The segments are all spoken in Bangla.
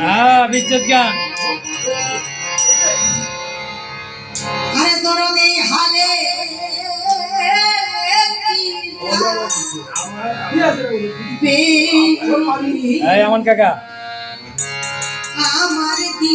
হ্যাঁ বিচ্ছেদ গান আরে দরদে হালে? এই আমন কাকা। আমার দি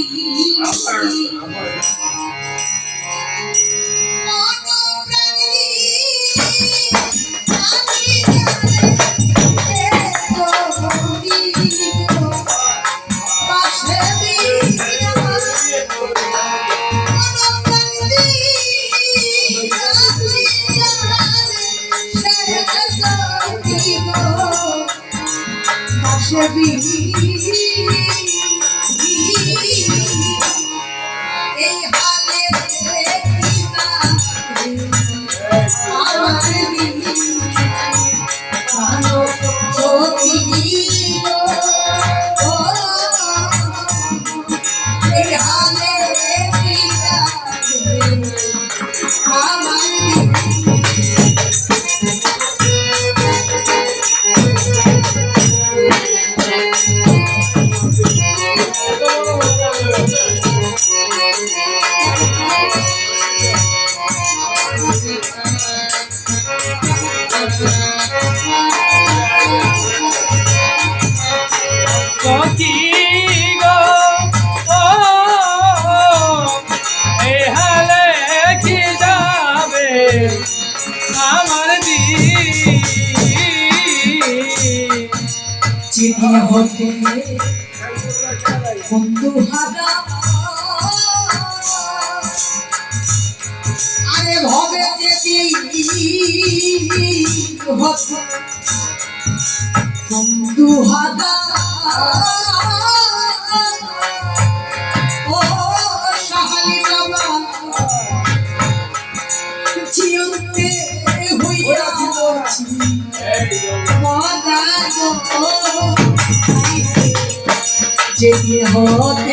এই হালে হতে বন্ধু হারা আরে ভবে যেতে বন্ধু হারা যেদিন হতে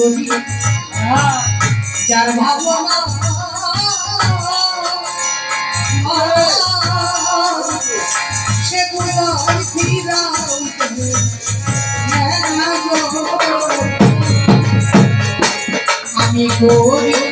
করি যার ভাবনা সে কোনো ফিরা আমি করি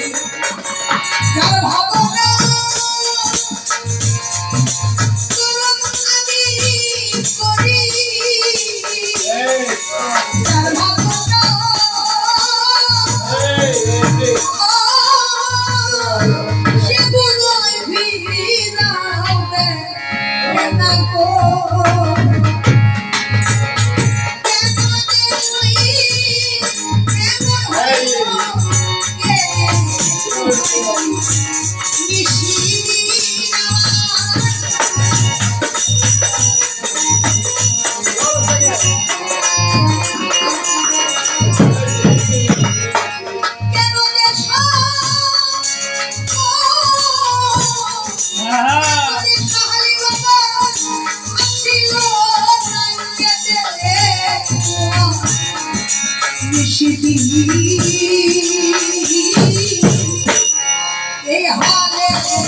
Hey, hallelujah.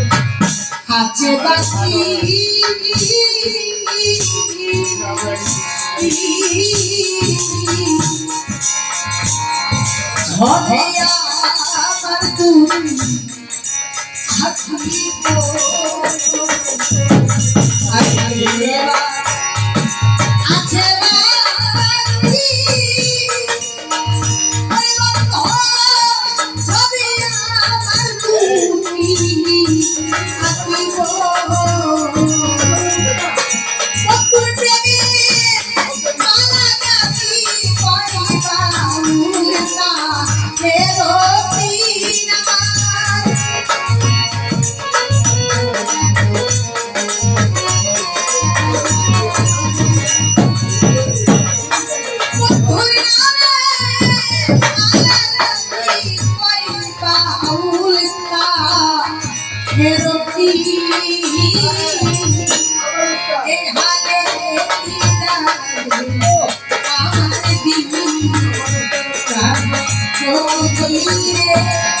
কাছে বাকি need it.